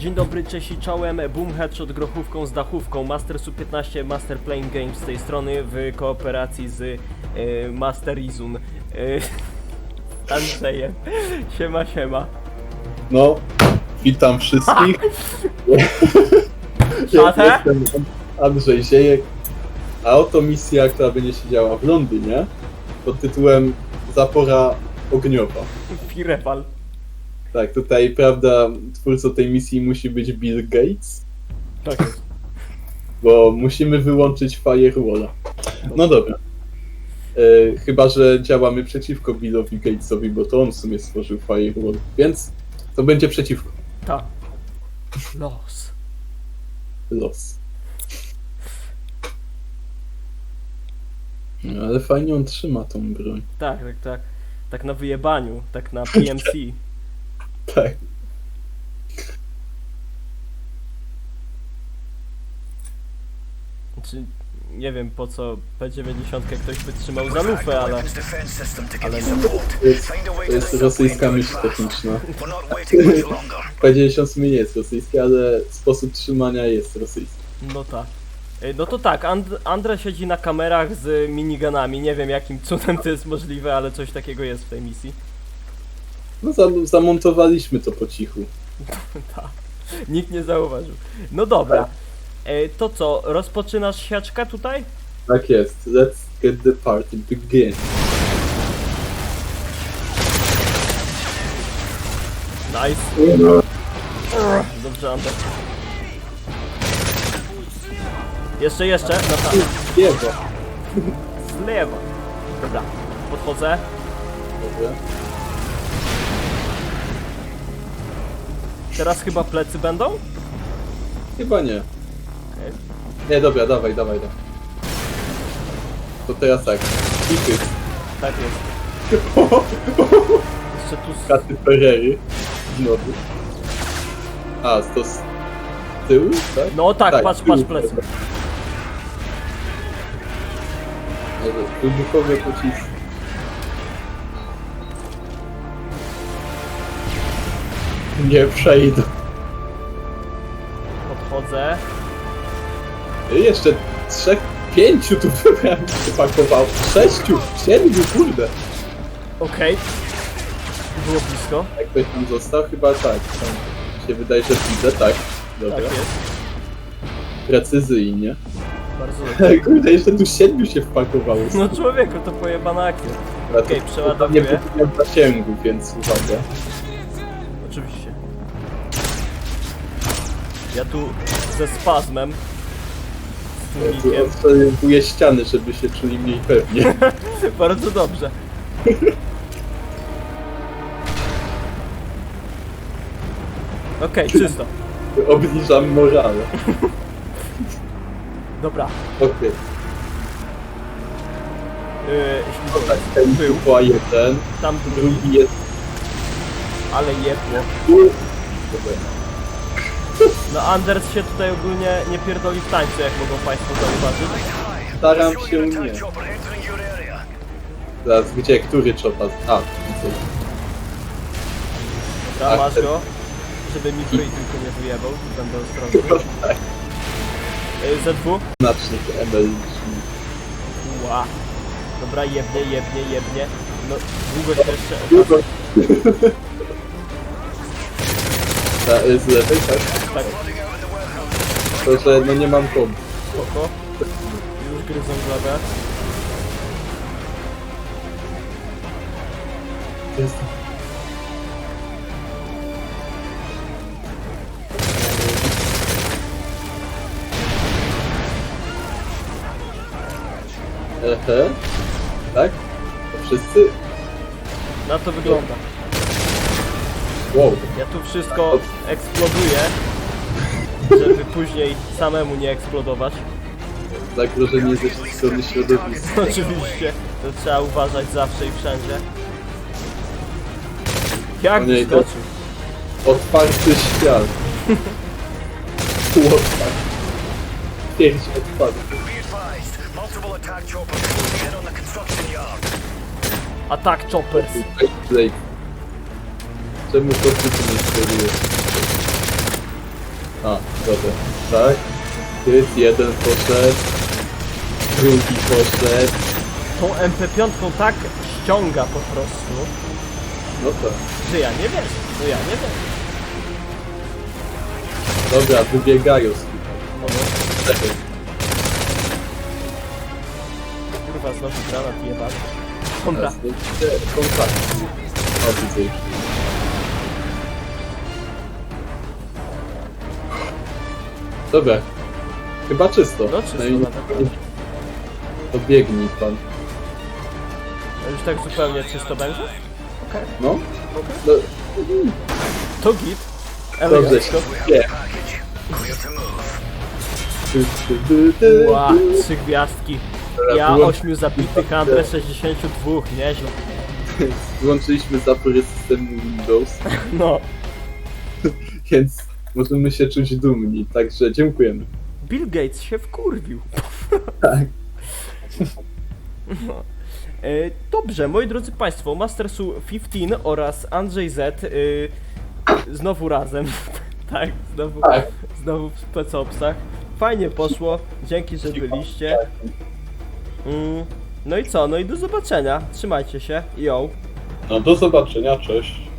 Dzień dobry, cześć i czołem, Boom Headshot grochówką z dachówką, Master Su-15 Master Playing Games z tej strony w kooperacji z y, Master Izun. Y, Andrzejem. Siema, siema. No, witam wszystkich. Szatę? Ja jestem Andrzej Ziejek, a oto misja, która będzie się działa w Londynie pod tytułem Zapora Ogniowa. Firewall. Tak, tutaj, prawda, twórcą tej misji musi być Bill Gates, Tak jest. bo musimy wyłączyć firewalla. No dobra. E, chyba, że działamy przeciwko Billowi Gatesowi, bo to on w sumie stworzył firewall, więc to będzie przeciwko. Ta. Los. Los. No, ale fajnie on trzyma tą broń. Tak, tak, tak. Tak na wyjebaniu, tak na PMC. Tak. Znaczy, nie wiem po co P90 ktoś wytrzymał za lufę, ale... Ale To jest, rosyjska myśl techniczna. P90 w sumie nie jest rosyjskie, ale sposób trzymania jest rosyjski. no tak. Ej, No to tak, And Andre siedzi na kamerach z minigunami, nie wiem jakim cudem to jest możliwe, ale coś takiego jest w tej misji. No zam- zamontowaliśmy to po cichu. Tak. Nikt nie zauważył. No dobra. E, to co, rozpoczynasz siaczka tutaj? Tak jest. Let's get the party begin. Nice. Dobrze, Ander. Jeszcze, jeszcze, no tak. Jego. Z lewa. Dobra, podchodzę. Dobrze. Teraz chyba plecy będą? Chyba nie. Nie, dobra, dawaj, dawaj, dawaj. To teraz tak. Kity. Tak jest. Jeszcze tu... s- Katy Ferrery. Znowu. A, to z tyłu, tak? No tak, Tak, patrz, patrz plecy. Wybuchowe pociski. Nie przejdę. Podchodzę. Jeszcze trzech, pięciu tu wybrałem pakował. Sześciu, siedmiu, kurde. Okej. Było blisko. Jak ktoś tam został? Chyba tak. Tam się wydaje, że widzę, tak. Tak Dobra. jest. Precyzyjnie. Bardzo dobrze. Kurde, jeszcze tu siedmiu się wpakowało. No człowieku, to pojebana akcja. Dobra, okej, to- przeładowuję. Nie powiedziałem zasięgu, więc uwaga. Oczywiście. Ja tu ze spazmem. Z tłumikiem. ściany, żeby się czuli mniej pewnie. Bardzo dobrze. Okej, czysto. Obniżam morale. Dobra. Okej. Yy, Tak, ten Był. była jeden, tam drugi, drugi jest ale jebło. tu. Dobra. No Anders się tutaj ogólnie nie pierdoli w tańcu, jak mogą Państwo zauważyć. Staram się nie. Teraz gdzie, który czopa? A, widzę. Dobra, Tak, masz ten- go. Żeby mikro i tylko nie wyjebał, będę ostrożny. Tak, Yy, ZW. znacznik MLG. Ła. Dobra, jebnie, jebnie, jebnie. No, długo się jeszcze... Długo. Y, z lewej, tak? Tak, To, że no nie mam komp. spoko. Już gryzą glebę. Jest... Ehe. Tak? To wszyscy? Na to wygląda. Ja tu wszystko eksploduję, żeby później samemu nie eksplodować. Zagrożenie ze strony środowiska. Oczywiście, to trzeba uważać zawsze i wszędzie. Jak O nie, to- wyskoczył? Otwarty świat. Łotwak. Pięć otwarty. Atak choppers. Blake. Czemu to ty tu nie sterujesz? Dobra, tak. Jest jeden poszedł. Drugi poszedł. Tą MP5 tak ściąga po prostu, No tak. że ja nie wiem. No ja nie wiem. Dobra, wybiegają z tutaj. No. Kurwa, znowu granat jebany. Dobra, kontakt. O, widzę. Dobra. Chyba czysto. No, czysto, Przynajmniej na pewno. To biegnij pan. już tak zupełnie czysto będzie? Okej, No? no To git. dobrze. Elegancko. Nie. Ty, ty, ty, ty, Ła, ty. trzy gwiazdki. Ja wyłącz- ośmiu zabitych, a Andre 62, nieźle. Włączyliśmy zapory systemu Windows, No. więc możemy się czuć dumni, także dziękujemy. Bill Gates się wkurwił. Tak. No. E, Dobrze, moi drodzy Państwo, Mastersu 15 oraz Andrzej Z y, znowu razem. tak, znowu, Tak. znowu w specopsach. Fajnie poszło, dzięki, że byliście. Mm, no i co, no i do zobaczenia. Trzymajcie się, yo. No do zobaczenia, cześć.